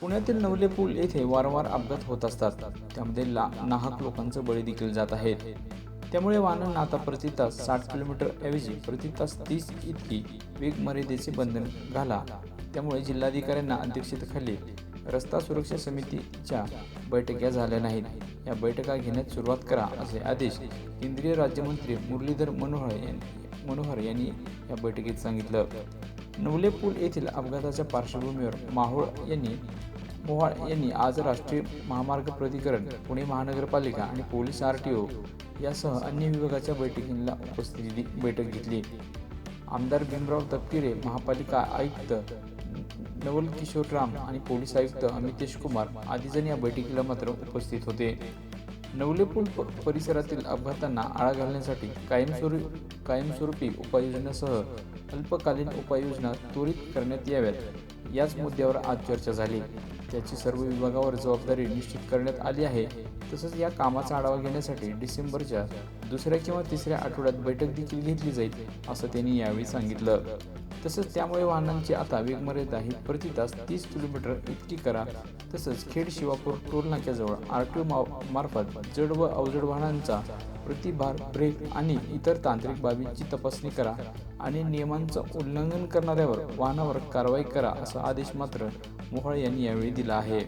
पुण्यातील नवले पूल येथे वारंवार अपघात होत असतात. त्यामध्ये ला नाहक लोकांचं बळी देखील जात आहेत. त्यामुळे वाहनांना आता प्रति तास साठ किलोमीटर ऐवजी प्रति तास तीस इतकी वेग मर्यादेचे बंधन घाला. त्यामुळे जिल्हाधिकाऱ्यांना अध्यक्षतेखाली रस्ता सुरक्षा समितीच्या बैठका झाल्या नाहीत. या बैठका घेण्यास सुरुवात करा असे आदेश केंद्रीय राज्यमंत्री मुरलीधर मनोहर यांनी मनोहर यांनी या बैठकीत सांगितलं. नवले पूल येथील अपघाताच्या पार्श्वभूमीवर माहोळ यांनी मोहाळ यांनी आज राष्ट्रीय महामार्ग प्राधिकरण पुणे महानगरपालिका आणि पोलीस आर टी ओ यासह अन्य विभागाच्या बैठकीला उपस्थिती बैठक घेतली. आमदार भीमराव तपकिरे महापालिका आयुक्त नवल किशोर राम आणि पोलीस आयुक्त अमितेश कुमार आदीजण या बैठकीला मात्र उपस्थित होते. नवले पूल प- परिसरातील अपघातांना आळा घालण्यासाठी कायमस्वरूपी कायमस्वरूपी उपाययोजनासह अल्पकालीन उपाययोजना त्वरित करण्यात याव्यात. याच मुद्द्यावर आज चर्चा झाली. त्याची सर्व विभागावर जबाबदारी निश्चित करण्यात आली आहे. तसंच या कामाचा आढावा घेण्यासाठी डिसेंबरच्या दुसऱ्या किंवा तिसऱ्या आठवड्यात बैठक देखील घेतली जाईल असं त्यांनी यावेळी सांगितलं. तसंच त्यामुळे वाहनांची आता वेगमर्यादा ही प्रति तास तीस किलोमीटर इतकी करा. तसंच खेड शिवापूर टोल नाक्याजवळ आर टी ओ मार्फत जड व अवजड वाहनांचा प्रतिभार ब्रेक आणि इतर तांत्रिक बाबींची तपासणी करा आणि नियमांचं उल्लंघन करणाऱ्यावर वाहनावर कारवाई करा असा आदेश मात्र मोहोळ यांनी यावेळी दिला आहे.